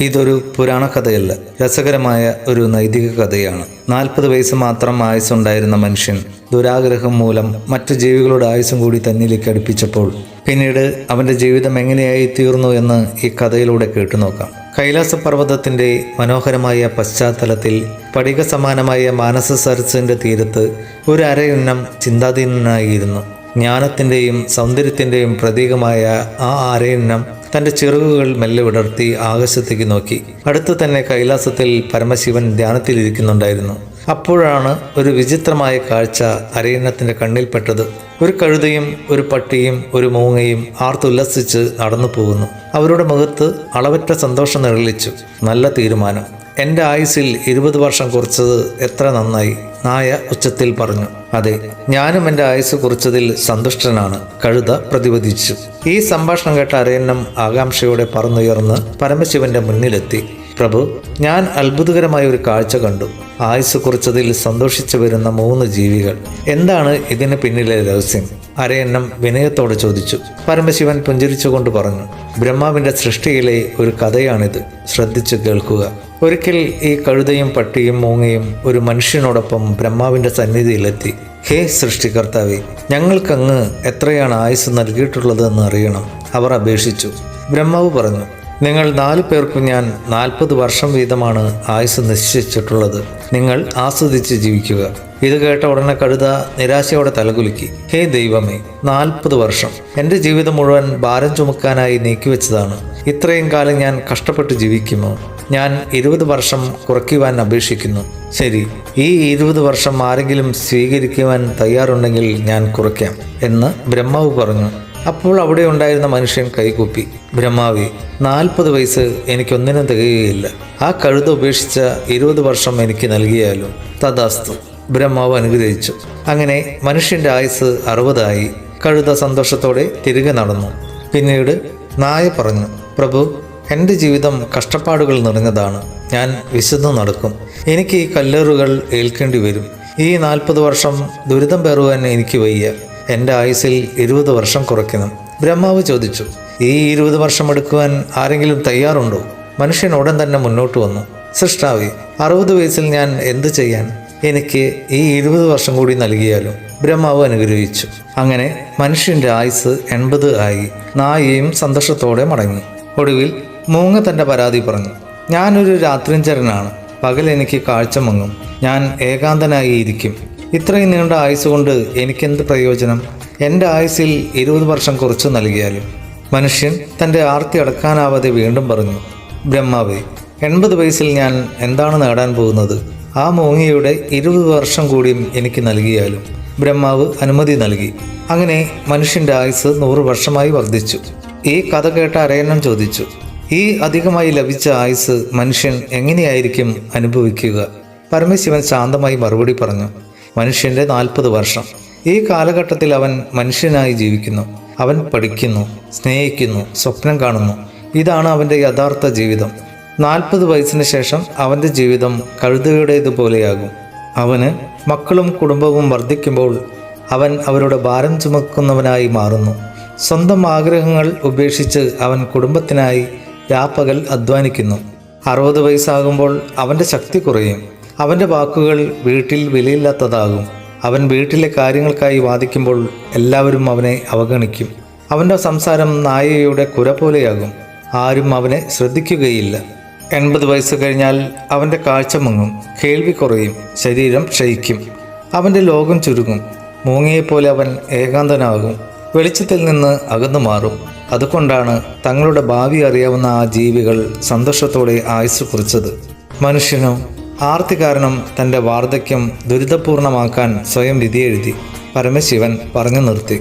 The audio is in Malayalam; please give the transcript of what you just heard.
ഇതൊരു പുരാണ കഥയല്ല. രസകരമായ ഒരു നൈതിക കഥയാണ്. നാൽപ്പത് വയസ്സ് മാത്രം ആയുസ്സുണ്ടായിരുന്ന മനുഷ്യൻ ദുരാഗ്രഹം മൂലം മറ്റു ജീവികളുടെ ആയുസ്സും കൂടി തന്നിലേക്ക് അടുപ്പിച്ചപ്പോൾ പിന്നീട് അവന്റെ ജീവിതം എങ്ങനെയായി തീർന്നു എന്ന് ഈ കഥയിലൂടെ കേട്ടുനോക്കാം കൈലാസ പർവതത്തിന്റെ മനോഹരമായ പശ്ചാത്തലത്തിൽ പടിക സമാനമായ മാനസ സരസിന്റെ തീരത്ത് ഒരു അരയുന്നം ചിന്താധീനനായിരുന്നു. ജ്ഞാനത്തിന്റെയും സൗന്ദര്യത്തിന്റെയും പ്രതീകമായ ആ ആരയന്നം തന്റെ ചിറകുകൾ മെല്ലെ വിടർത്തി ആകാശത്തേക്ക് നോക്കി. അടുത്ത് തന്നെ കൈലാസത്തിൽ പരമശിവൻ ധ്യാനത്തിലിരിക്കുന്നുണ്ടായിരുന്നു. അപ്പോഴാണ് ഒരു വിചിത്രമായ കാഴ്ച അരയന്നത്തിന്റെ കണ്ണിൽപ്പെട്ടത് ഒരു കഴുതയും ഒരു പട്ടിയും ഒരു മൂങ്ങയും ആർത്തുല്ലസിച്ച് നടന്നു പോകുന്നു അവരുടെ മുഖത്ത് അളവറ്റ സന്തോഷം നിഴലിച്ചു. നല്ല തീരുമാനം. എന്റെ ആയുസിൽ ഇരുപത് വർഷം കുറിച്ചത് എത്ര നന്നായി? നായ ഉച്ചത്തിൽ പറഞ്ഞു അതെ ഞാനും എന്റെ ആയുസ് കുറിച്ചതിൽ സന്തുഷ്ടനാണ് കഴുത പ്രതിപദിച്ചു ഈ സംഭാഷണം കേട്ട അരയന്നം ആകാംക്ഷയോടെ പറന്നുയർന്ന് പരമശിവന്റെ മുന്നിലെത്തി. പ്രഭു ഞാൻ അത്ഭുതകരമായ ഒരു കാഴ്ച കണ്ടു. ആയുസ് കുറിച്ചതിൽ സന്തോഷിച്ചു വരുന്ന മൂന്ന് ജീവികൾ. എന്താണ് ഇതിന് പിന്നിലെ രഹസ്യം? അരയന്നം വിനയത്തോടെ ചോദിച്ചു. പരമശിവൻ പുഞ്ചിരിച്ചുകൊണ്ട് പറഞ്ഞു ബ്രഹ്മാവിന്റെ സൃഷ്ടിയിലെ ഒരു കഥയാണിത്. ശ്രദ്ധിച്ചു കേൾക്കുക. ഒരിക്കൽ ഈ കഴുതയും പട്ടിയും മൂങ്ങയും ഒരു മനുഷ്യനോടൊപ്പം ബ്രഹ്മാവിന്റെ സന്നിധിയിലെത്തി. ഹേ സൃഷ്ടികർത്താവെ ഞങ്ങൾക്കങ്ങ് എത്രയാണ് ആയുസ് നൽകിയിട്ടുള്ളതെന്ന് അറിയണം. അവർ അപേക്ഷിച്ചു. ബ്രഹ്മാവ് പറഞ്ഞു നിങ്ങൾ നാല് പേർക്കും ഞാൻ നാൽപ്പത് വർഷം വീതമാണ് ആയുസ് നിശ്ചയിച്ചിട്ടുള്ളത് നിങ്ങൾ ആസ്വദിച്ച് ജീവിക്കുക. ഇത് കേട്ട ഉടനെ കഴുത നിരാശയോടെ തലകുലുക്കി. ഹേ ദൈവമേ നാൽപ്പത് വർഷം. എന്റെ ജീവിതം മുഴുവൻ ഭാരം ചുമക്കാനായി നീക്കിവെച്ചതാണ്. ഇത്രയും കാലം ഞാൻ കഷ്ടപ്പെട്ട് ജീവിക്കുമോ? ഞാൻ ഇരുപത് വർഷം കുറയ്ക്കുവാൻ അപേക്ഷിക്കുന്നു. ശരി ഈ ഇരുപത് വർഷം ആരെങ്കിലും സ്വീകരിക്കുവാൻ തയ്യാറുണ്ടെങ്കിൽ ഞാൻ കുറയ്ക്കാം എന്ന് ബ്രഹ്മാവ് പറഞ്ഞു. അപ്പോൾ അവിടെ ഉണ്ടായിരുന്ന മനുഷ്യൻ കൈകൂപ്പി. ബ്രഹ്മാവി നാൽപ്പത് വയസ്സ് എനിക്കൊന്നിനും തികയുകയില്ല. ആ കഴുത ഉപേക്ഷിച്ച ഇരുപത് വർഷം എനിക്ക് നൽകിയാലും? തഥാസ്തു ബ്രഹ്മാവ് അനുഗ്രഹിച്ചു. അങ്ങനെ മനുഷ്യന്റെ ആയുസ് അറുപതായി. കഴുത സന്തോഷത്തോടെ തിരികെ നടന്നു. പിന്നീട് നായ പറഞ്ഞു പ്രഭു എന്റെ ജീവിതം കഷ്ടപ്പാടുകൾ നിറഞ്ഞതാണ്. ഞാൻ വിശന്നു നടക്കും. എനിക്ക് ഈ കല്ലേറുകൾ ഏൽക്കേണ്ടി വരും. ഈ നാൽപ്പത് വർഷം ദുരിതം പേറുവാൻ എനിക്ക് വയ്യ. എന്റെ ആയുസിൽ ഇരുപത് വർഷം കുറയ്ക്കണം. ബ്രഹ്മാവ് ചോദിച്ചു ഈ ഇരുപത് വർഷം എടുക്കുവാൻ ആരെങ്കിലും തയ്യാറുണ്ടോ? മനുഷ്യൻ ഉടൻ തന്നെ മുന്നോട്ട് വന്നു സൃഷ്ടാവി അറുപത് വയസ്സിൽ ഞാൻ എന്ത് ചെയ്യാൻ? എനിക്ക് ഈ ഇരുപത് വർഷം കൂടി നൽകിയാലും ബ്രഹ്മാവ് അനുഗ്രഹിച്ചു. അങ്ങനെ മനുഷ്യന്റെ ആയുസ് എൺപത് ആയി. നായയും സന്തോഷത്തോടെ മടങ്ങി. ഒടുവിൽ മൂങ്ങ തന്റെ പരാതി പറഞ്ഞു. ഞാനൊരു രാത്രിഞ്ചരനാണ്. പകൽ എനിക്ക് കാഴ്ച മങ്ങും. ഞാൻ ഏകാന്തനായി ഇരിക്കും. ഇത്രയും നീണ്ട ആയുസ് കൊണ്ട് എനിക്കെന്ത് പ്രയോജനം? എന്റെ ആയുസിൽ ഇരുപത് വർഷം കുറച്ച് നൽകിയാലും. മനുഷ്യൻ തന്റെ ആർത്തി അടക്കാനാവാതെ വീണ്ടും പറഞ്ഞു ബ്രഹ്മാവേ എൺപത് വയസ്സിൽ ഞാൻ എന്താണ് നേടാൻ പോകുന്നത്? ആ മൂങ്ങയുടെ ഇരുപത് വർഷം കൂടിയും എനിക്ക് നൽകിയാലും. ബ്രഹ്മാവ് അനുമതി നൽകി. അങ്ങനെ മനുഷ്യന്റെ ആയുസ് നൂറ് വർഷമായി വർദ്ധിച്ചു. ഈ കഥ കേട്ട അരയന്നം ചോദിച്ചു ഈ അധികമായി ലഭിച്ച ആയുസ് മനുഷ്യൻ എങ്ങനെയായിരിക്കും അനുഭവിക്കുക? പരമശിവൻ ശാന്തമായി മറുപടി പറഞ്ഞു മനുഷ്യന്റെ നാൽപ്പത് വർഷം. ഈ കാലഘട്ടത്തിൽ അവൻ മനുഷ്യനായി ജീവിക്കുന്നു. അവൻ പഠിക്കുന്നു സ്നേഹിക്കുന്നു സ്വപ്നം കാണുന്നു. ഇതാണ് അവന്റെ യഥാർത്ഥ ജീവിതം. നാൽപ്പത് വയസ്സിന് ശേഷം അവന്റെ ജീവിതം കഴുതയുടേതുപോലെയാകും. അവന് മക്കളും കുടുംബവും വർദ്ധിക്കുമ്പോൾ അവൻ അവരുടെ ഭാരം ചുമക്കുന്നവനായി മാറുന്നു. സ്വന്തം ആഗ്രഹങ്ങൾ ഉപേക്ഷിച്ച് അവൻ കുടുംബത്തിനായി രാപ്പകൽ അധ്വാനിക്കുന്നു. അറുപത് വയസ്സാകുമ്പോൾ അവന്റെ ശക്തി കുറയും. അവന്റെ വാക്കുകൾ വീട്ടിൽ വിലയില്ലാത്തതാകും. അവൻ വീട്ടിലെ കാര്യങ്ങൾക്കായി വാദിക്കുമ്പോൾ എല്ലാവരും അവനെ അവഗണിക്കും. അവന്റെ സംസാരം നായയുടെ കുര പോലെയാകും. ആരും അവനെ ശ്രദ്ധിക്കുകയില്ല. എൺപത് വയസ്സ് കഴിഞ്ഞാൽ അവന്റെ കാഴ്ച മുങ്ങും. കേൾവി കുറയും. ശരീരം ക്ഷയിക്കും. അവന്റെ ലോകം ചുരുങ്ങും. മൂങ്ങയെപ്പോലെ അവൻ ഏകാന്തനാകും. വെളിച്ചത്തിൽ നിന്ന് അകന്നു മാറും. അതുകൊണ്ടാണ് തങ്ങളുടെ ഭാവി അറിയാവുന്ന ആ ജീവികൾ സന്തോഷത്തോടെ ആയുസ് കുറിച്ചത്. മനുഷ്യനോ ആർത്തി കാരണം തന്റെ വാർദ്ധക്യം ദുരിതപൂർണമാക്കാൻ സ്വയം വിധിയെഴുതി പരമശിവൻ പറഞ്ഞു നിർത്തി.